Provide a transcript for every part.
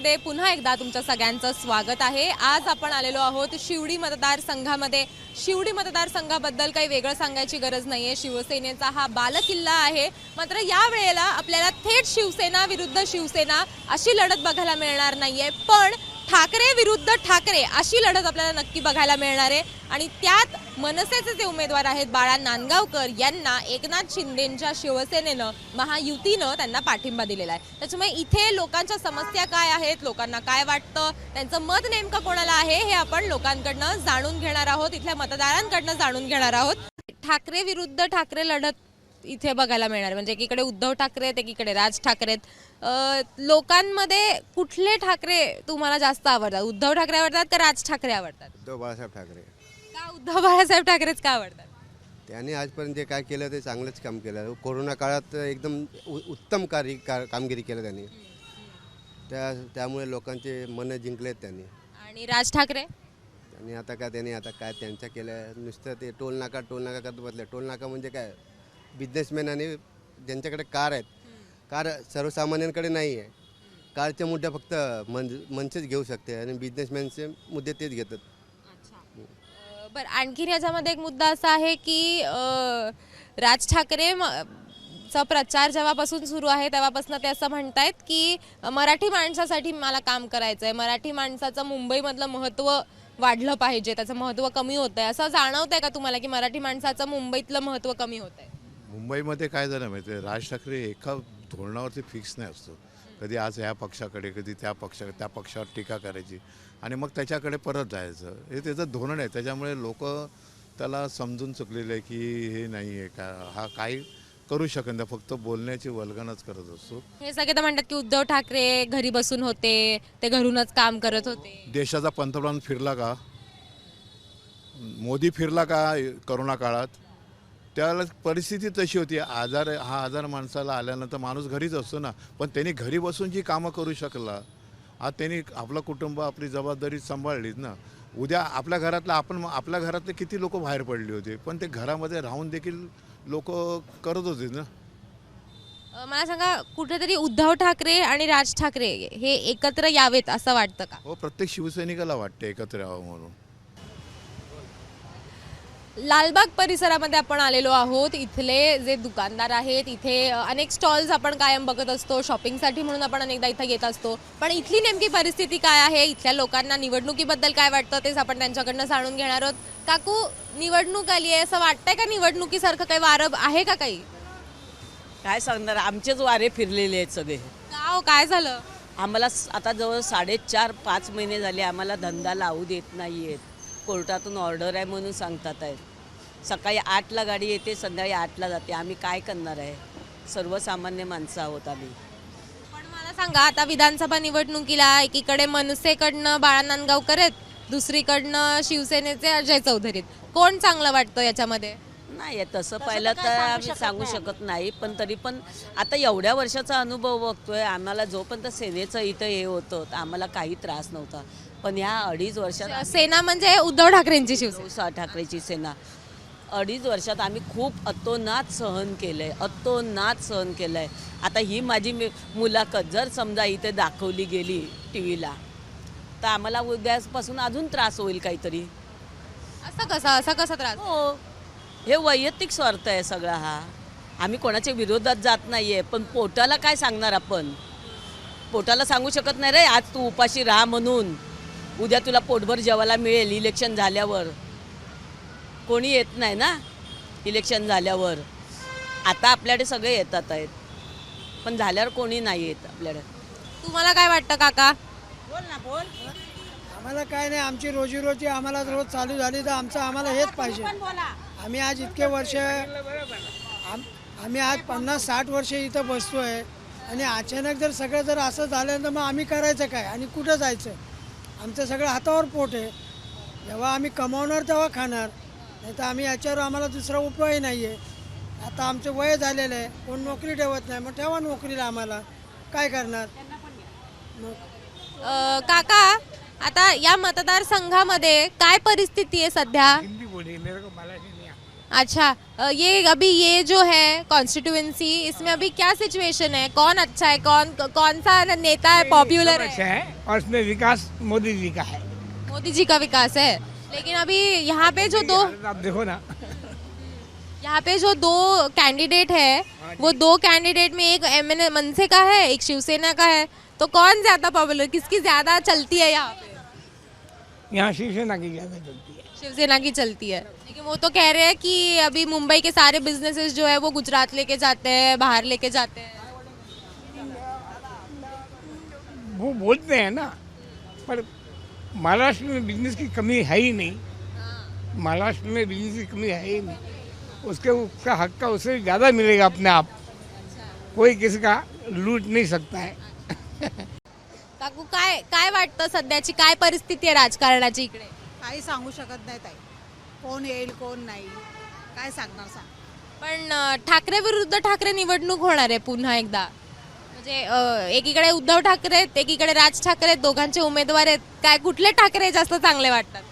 मध्ये पुन्हा एकदा तुमच्या सगळ्यांचं स्वागत आहे. आज आपण आलेलो आहोत शिवडी मतदारसंघामध्ये. शिवडी मतदारसंघाबद्दल काही वेगळं सांगायची गरज नाहीये. शिवसेनेचा हा बालकिल्ला आहे. मात्र या वेळेला आपल्याला थेट शिवसेना विरुद्ध शिवसेना अशी लढत बघायला मिळणार नाहीये. पण ठाकरे विरुद्ध ठाकरे अशी लढत आपल्याला नक्की बघायला मिळणार आहे. आणि त्यात मनसेचे जे उमेदवार आहेत बाळा नांदगावकर यांना एकनाथ शिंदेंच्या शिवसेनेनं महायुतीनं त्यांना पाठिंबा दिलेला आहे. त्याच्यामुळे इथे लोकांच्या समस्या काय आहेत लोकांना काय वाटतं त्यांचं मत नेमकं कोणाला आहे हे आपण लोकांकडनं जाणून घेणार आहोत इथल्या मतदारांकडनं जाणून घेणार आहोत. ठाकरे विरुद्ध ठाकरे लढत इथे बघायला मिळणार. म्हणजे एकीकडे उद्धव ठाकरे आहेत एकीकडे राज ठाकरे आहेत. लोकांमध्ये कुठले ठाकरे तुम्हाला जास्त आवडतात? उद्धव ठाकरे आवडतात का राज ठाकरे आवडतात? उद्धव बाळासाहेब ठाकरे. का उद्धव बाळासाहेब ठाकरेच का आवडतात? त्यांनी आजपर्यंत जे काय केलं ते चांगलंच काम केलं. कोरोना काळात एकदम उत्तम कार्य का कामगिरी केलं त्यांनी. त्या त्यामुळे लोकांचे मनं जिंकलेत त्यांनी. आणि राज ठाकरे? आणि आता काय त्यांनी आता काय त्यांच्या केलं नुसतं ते टोल नाका टोल नाका करत बसले. टोल नाका म्हणजे काय? बिझनेसमॅन आणि ज्यांच्याकडे कार आहेत कार सर्वसामान्यांकडे नाही आहे. कारचे मुद्दे फक्त मन मनसेच घेऊ शकते आणि बिझनेसमॅनचे मुद्दे तेच घेतात. बरं आणखीन याच्यामध्ये एक मुद्दा असा आहे की अं, राज ठाकरे म- चा प्रचार जेव्हापासून सुरू आहे तेव्हापासून ते असं म्हणतायत की मराठी माणसासाठी मला काम करायचं आहे मराठी माणसाचं मुंबईमधलं महत्त्व वाढलं पाहिजे त्याचं महत्त्व कमी होतं आहे असं जाणवतंय का तुम्हाला की मराठी माणसाचं मुंबईतलं महत्त्व कमी होत आहे मुंबईमध्ये काय झालं माहिती आहे राज ठाकरे एका धोरणावरती फिक्स नाही असतो. कधी आज ह्या पक्षाकडे कधी त्या पक्षाकडे त्या पक्षावर टीका करायची. आणि मग त्याच्याकडे परत जायचं. हे त्याचं धोरण आहे. त्याच्यामुळे लोक त्याला समजून चुकलेले आहे की हे नाही आहे का? हा काही करू शकत नाही. फक्त बोलण्याची वल्गनच करत असतो. हे सगळे तर म्हणतात की उद्धव ठाकरे घरी बसून होते. ते घरूनच काम करत होते. देशाचा पंतप्रधान फिरला का? मोदी फिरला का करोना काळात? त्यावेळेला परिस्थिती तशी होती. आजार हा आजार माणसाला आल्यानंतर माणूस घरीच असतो ना. पण त्यांनी घरी बसून जी कामं करू शकला आज त्यांनी आपलं कुटुंब आपली जबाबदारी सांभाळलीच ना. उद्या आपल्या घरातलं आपण आपल्या घरातले किती लोक बाहेर पडले होते पण ते घरामध्ये राहून देखील लोक करत होते ना. मला सांगा कुठेतरी उद्धव ठाकरे आणि राज ठाकरे हे एकत्र यावेत असं वाटतं का? हो प्रत्येक शिवसैनिकाला वाटते एकत्र यावं म्हणून. लालबाग परिसरामध्ये आपण आलेलो आहोत. इथले जे दुकानदार आहेत इथे अनेक स्टॉल्स आपण कायम बघत असतो शॉपिंगसाठी म्हणून आपण अनेकदा इथं येत असतो. पण इथली नेमकी परिस्थिती काय आहे? इथल्या लोकांना निवडणुकीबद्दल काय वाटतं तेच आपण त्यांच्याकडनं जाणून घेणार आहोत. काकू निवडणूक आली आहे असं वाटतंय का निवडणुकीसारखं काही वारं आहे का काही? काय सांगणार? आमचेच वारे फिरलेले आहेत सगळे. का हो? काय झालं? आम्हाला स- आता जवळ साडेचार पाच महिने झाले आम्हाला धंदा लावू देत नाही आहेत कोर्टातून ऑर्डर आहे म्हणून सांगतात आहेत. सकाळी आठला गाडी येते संध्याकाळी आठला जाते. आम्ही काय करणार आहे? सर्वसामान्य माणसं आहोत आम्ही. पण मला सांगा आता विधानसभा निवडणुकीला एकीकडे मनसेकडनं बाळा नांदगावकर आहेत दुसरीकडनं शिवसेनेचे अजय चौधरी. आहेत. कोण चांगलं वाटतं याच्यामध्ये? नाही तसं पाहिलं तर आम्ही सांगू शकत नाही पण तरी पण आता एवढ्या वर्षाचा अनुभव बघतोय आम्हाला जोपर्यंत सेनेचं इथं हे होतं तर आम्हाला काही त्रास नव्हता. पण ह्या अडीच वर्षात सेना म्हणजे उद्धव ठाकरेंची शिवसेना. ठाकरेची सेना. अडीच वर्षात आम्ही खूप अतोनात सहन केलं आहे अतोनात सहन केलं आहे आता ही माझी मी- मुलाखत जर समजा इथे दाखवली गेली टी व्हीला तर आम्हाला उद्यापासून अजून त्रास होईल काहीतरी. असं कसं? असं कसं त्रास? हो. हे वैयक्तिक स्वार्थ आहे सगळा हा. आम्ही कोणाच्या विरोधात जात नाही आहे पण पोटाला काय सांगणार आपण? पोटाला सांगू शकत नाही रे आज तू उपाशी राहा म्हणून. उद्या तुला पोटभर जेवायला मिळेल इलेक्शन झाल्यावर. कोणी येत नाही ना इलेक्शन झाल्यावर. आता आपल्याकडे सगळे येतात आहेत. पण झाल्यावर कोणी नाही येत आपल्याकडे. तुम्हाला काय वाटतं काका? बोल ना बोल. आम्हाला काय नाही आमची रोजीरोटी आम्हाला रोज चालू झाली तर आमचं आम्हाला हेच पाहिजे. आम्ही आज इतके वर्ष आम- आम्ही आज पन्नास साठ वर्ष इथं बसतोय. आणि अचानक जर सगळं जर असं झालं तर मग आम्ही करायचं काय? आणि कुठं जायचं? आमचं सगळं हातावर पोट आहे. जेव्हा आम्ही कमावणार तेव्हा खाणार. नाही तर आम्ही याच्यावर आम्हाला दुसरा उपाय नाही आहे आता आमचं वय झालेलं आहे. कोण नोकरी ठेवत नाही. मग ठेवा नोकरीला आम्हाला. काय करणार? मग अं, काका आता या मतदारसंघामध्ये काय परिस्थिती आहे सध्या? अच्छा ये अभी ये जो है कॉन्स्टिट्यूएंसी इसमें अभी क्या सिचुएशन है? कौन अच्छा है? कौन कौन सा नेता है पॉपुलर सब है? अच्छा है और इसमें विकास मोदी जी का है। मोदी जी का विकास है। लेकिन अभी यहाँ पे जो दो आप देखो ना। यहाँ पे जो दो कैंडिडेट है वो दो कैंडिडेट में एक एम एन मनसे का है एक शिवसेना का है। तो कौन ज़्यादा पॉपुलर किसकी ज़्यादा चलती है यहाँ पे? यहाँ शिवसेना की ज़्यादा चलती है। शिवसेना की चलती है। लेकिन वो तो कह रहे हैं कि अभी मुंबई के सारे बिजनेसेस जो है वो गुजरात लेके जाते हैं बाहर लेके जाते हैं। वो बोलते हैं ना पर महाराष्ट्र में बिज़नेस की कमी है ही नहीं। महाराष्ट्र में बिज़नेस की कमी है ही नहीं। उसके उसका हक का उससे ज़्यादा मिलेगा अपने आप। कोई किसी का लूट नहीं सकता है। काकू काय काय वाटतं सध्याची? काय परिस्थिती आहे राजकारणाची इकडे? काही सांगू शकत नाही ताई. कोण येईल कोण नाही. काय सांगणार सांग. पण अं, ठाकरे विरुद्ध ठाकरे निवडणूक होणार आहे पुन्हा एकदा. म्हणजे अं, एकीकडे उद्धव ठाकरे आहेत एकीकडे राज ठाकरे आहेत दोघांचे उमेदवार आहेत. काय कुठले ठाकरे जास्त चांगले वाटतात?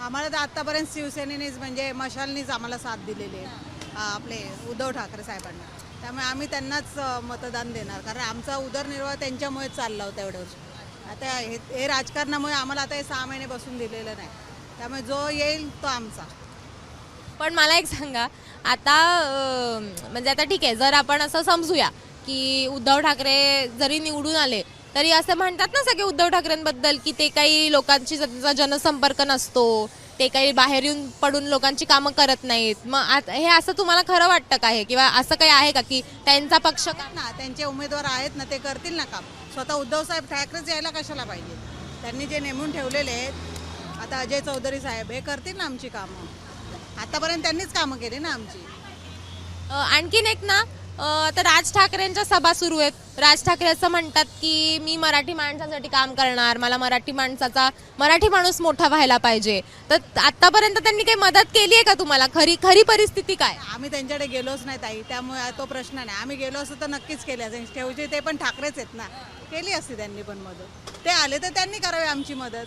आम्हाला तर आतापर्यंत शिवसेनेनेच म्हणजे मशालनीच आम्हाला साथ दिलेली आहे. आपले उद्धव ठाकरे साहेबांना. त्यामुळे आम्ही त्यांनाच अ, मतदान देणार. कारण आमचा उदरनिर्वाह त्यांच्यामुळेच चालला होता एवढ्या वर्ष आता हे हे राजकारणामुळे आम्हाला आता हे सहा महिने बसून दिलेलं नाही. त्यामुळे जो येईल तो आमचा. पण मला एक सांगा आता अं, म्हणजे आता ठीक आहे जर आपण असं समजूया की उद्धव ठाकरे जरी निवडून आले तरी असं म्हणतात ना सगळे उद्धव ठाकरेंबद्दल की ते काही लोकांची त्यांचा जनसंपर्क नसतो ते काही बाहेर येऊन पडून लोकांची कामं करत नाहीत. मग आत- हे असं तुम्हाला खरं वाटतं का हे? किंवा असं काही आहे का की त्यांचा पक्ष का? ना त्यांचे उमेदवार आहेत ना ते करतील ना काम. स्वतः उद्धवसाहेब ठाकरेच यायला कशाला पाहिजे? त्यांनी जे नेमून ठेवलेले आहेत आता अजय चौधरी साहेब हे करतील ना आमची कामं? आतापर्यंत त्यांनीच कामं केली ना आमची. अ, आणखीन एक ना अ, आता राज ठाकरेंच्या सभा सुरू आहेत. राज ठाकरे असं म्हणतात की मी मराठी माणसासाठी काम करणार. मला मराठी माणसाचा मराठी माणूस मोठा व्हायला पाहिजे. तर आतापर्यंत त्यांनी काही मदत केली आहे का तुम्हाला? खरी खरी परिस्थिती काय? आम्ही त्यांच्याकडे गेलोच नाही ताई त्यामुळे तो प्रश्न नाही. आम्ही गेलो असतो तर नक्कीच केले असते ठेवचे ते पण ठाकरेच आहेत ना. केली असती त्यांनी पण मदत. ते आले तर त्यांनी करावी आमची मदत.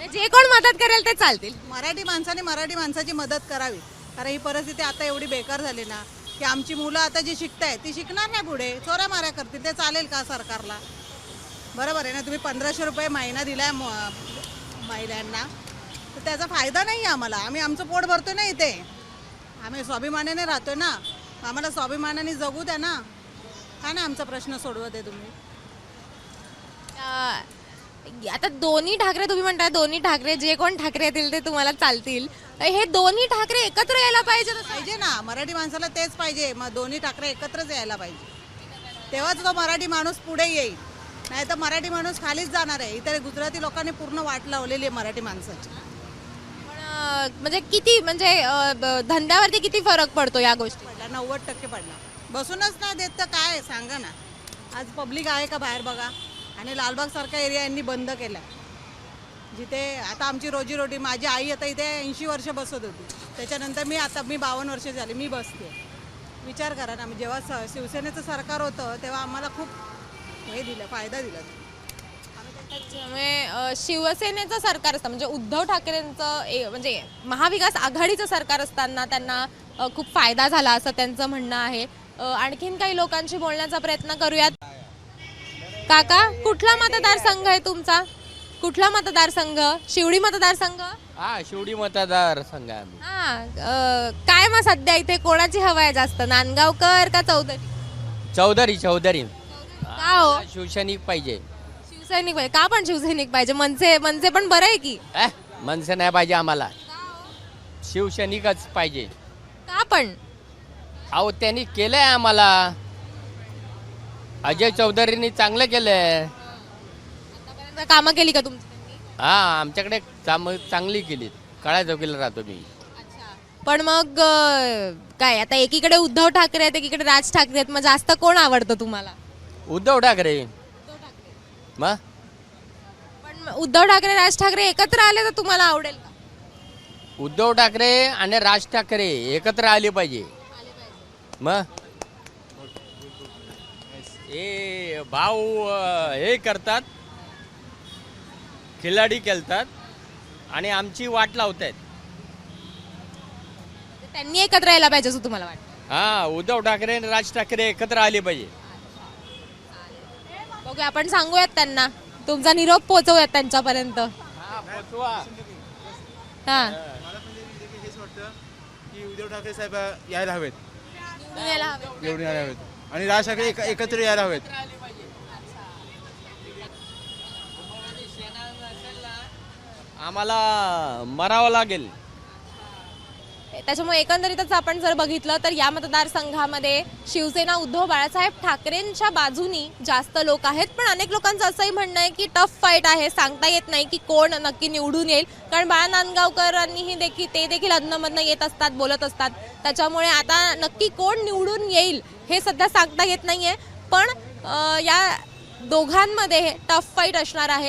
म्हणजे जे कोण मदत करेल ते चालतील. मराठी माणसाने मराठी माणसाची मदत करावी. कारण ही परिस्थिती आता एवढी बेकार झाली ना की आमची मुलं आता जी शिकताय ती शिकणार नाही पुढे. चोऱ्या माऱ्या करतील ते चालेल का सरकारला? बरोबर आहे ना? तुम्ही पंधराशे रुपये महिना दिलाय म- महिलांना. तर त्याचा फायदा नाही आहे आम्हाला. आम्ही आमचं पोट भरतो ना इथे. आम्ही स्वाभिमानाने राहतोय ना. आम्हाला स्वाभिमानाने जगू द्या ना. का ना आमचा प्रश्न सोडवत आहे तुम्ही? आता दोन्ही ठाकरे तुम्ही म्हणता दोन्ही ठाकरे जे कोण ठाकरे येतील ते तुम्हाला चालतील. हे दोन्ही ठाकरे एकत्र यायला पाहिजे पाहिजे ना. मराठी माणसाला तेच पाहिजे. मग दोन्ही ठाकरे एकत्रच यायला पाहिजे. तेव्हाच तो मराठी माणूस पुढे येईल. नाही तर मराठी माणूस खालीच जाणार आहे. इतर गुजराती लोकांनी पूर्ण वाट लावलेली आहे मराठी माणसाची. पण, म्हणजे किती म्हणजे धंद्यावरती किती फरक पडतो या गोष्टी? पडला नव्वद टक्के पडला. बसूनच नाही देत तर काय? सांगा ना. आज पब्लिक आहे का बाहेर बघा? आणि लालबागसारखा एरिया यांनी बंद केला जिथे आता आमची रोजीरोटी माझी आई आता इथे ऐंशी वर्ष बसत होती. त्याच्यानंतर मी आता मी बावन्न वर्ष झाली मी बसते. विचार करा ना जेव्हा स शिवसेनेचं सरकार होतं तेव्हा आम्हाला खूप हे दिलं फायदा दिला. त्यामुळे शिवसेनेचं सरकार असतं म्हणजे उद्धव ठाकरेंचं ए- म्हणजे महाविकास आघाडीचं सरकार असताना त्यांना खूप फायदा झाला असं त्यांचं म्हणणं आहे. आणखीन काही लोकांशी बोलण्याचा प्रयत्न करूयात. काका कुठला मतदारसंघ आहे तुमचा? कुठला मतदारसंघ? शिवडी मतदारसंघ? हा शिवडी मतदार संघ आहे आम्ही. हा अ, काय मग सध्या इथे? कोणाची हवा आहे जास्त? नांदगावकर का चौधरी? चौधरी चौधरी. का हो? शिवसैनिक पाहिजे. शिवसैनिक पाहिजे. का पण शिवसैनिक पाहिजे? मनसे मनसे पण बरं आहे की? अ मनसे नाही पाहिजे आम्हाला. शिवसैनिकच पाहिजे. का पण? अहो त्यांनी केलंय आम्हाला. अजय चौधरींनी चांगलं आतापर्यंत कामं केली का तुमची? हा आमच्याकडे चाम चांगली केली. काळ्या चौकीला राहतो मी. पण मग अ, काय आता एकीकडे उद्धव ठाकरे आहेत एकीकडे राज ठाकरे आहेत. मग जास्त कोण आवडतं तुम्हाला? उद्धव ठाकरे. मग? पण मग उद्धव ठाकरे राज ठाकरे एकत्र आले तर तुम्हाला आवडेल का? उद्धव ठाकरे आणि राज ठाकरे एकत्र आले पाहिजे. मग? हे भाऊ हे करतात. खिलाडी खेळतात आणि आमची वाट लावत आहेत त्यांनी एकत्र यायला पाहिजे असं तुम्हाला वाटतं? हा उद्धव ठाकरे आणि राज ठाकरे एकत्र आले पाहिजे. बघूया आपण सांगूयात त्यांना. तुमचा निरोप पोहोचवूयात त्यांच्यापर्यंत. हा हेच वाटतं की उद्धव ठाकरे साहेब यायला हवेत. निवडून यायला हवे. निवडून यायला हवेत. आणि राज ठाकरे एक- एकत्र यायला हवेत. आम्हाला मरावं लागेल. त्याच्यामुळे एकंदरीतच आपण जर बघितलं तर या मतदारसंघामध्ये शिवसेना उद्धव बाळासाहेब ठाकरेंच्या बाजूनी जास्त लोक आहेत. पण अनेक लोकांचं असंही म्हणणं आहे की टफ फाईट आहे. सांगता येत नाही की कोण नक्की निवडून येईल. कारण बाळा नांदगावकरांनीही देखील ते देखील अधनमधनं येत असतात बोलत असतात. त्याच्यामुळे आता नक्की कोण निवडून येईल हे सध्या सांगता येत नाहीये. पण या दोघांमध्ये टफ फाईट असणार आहे.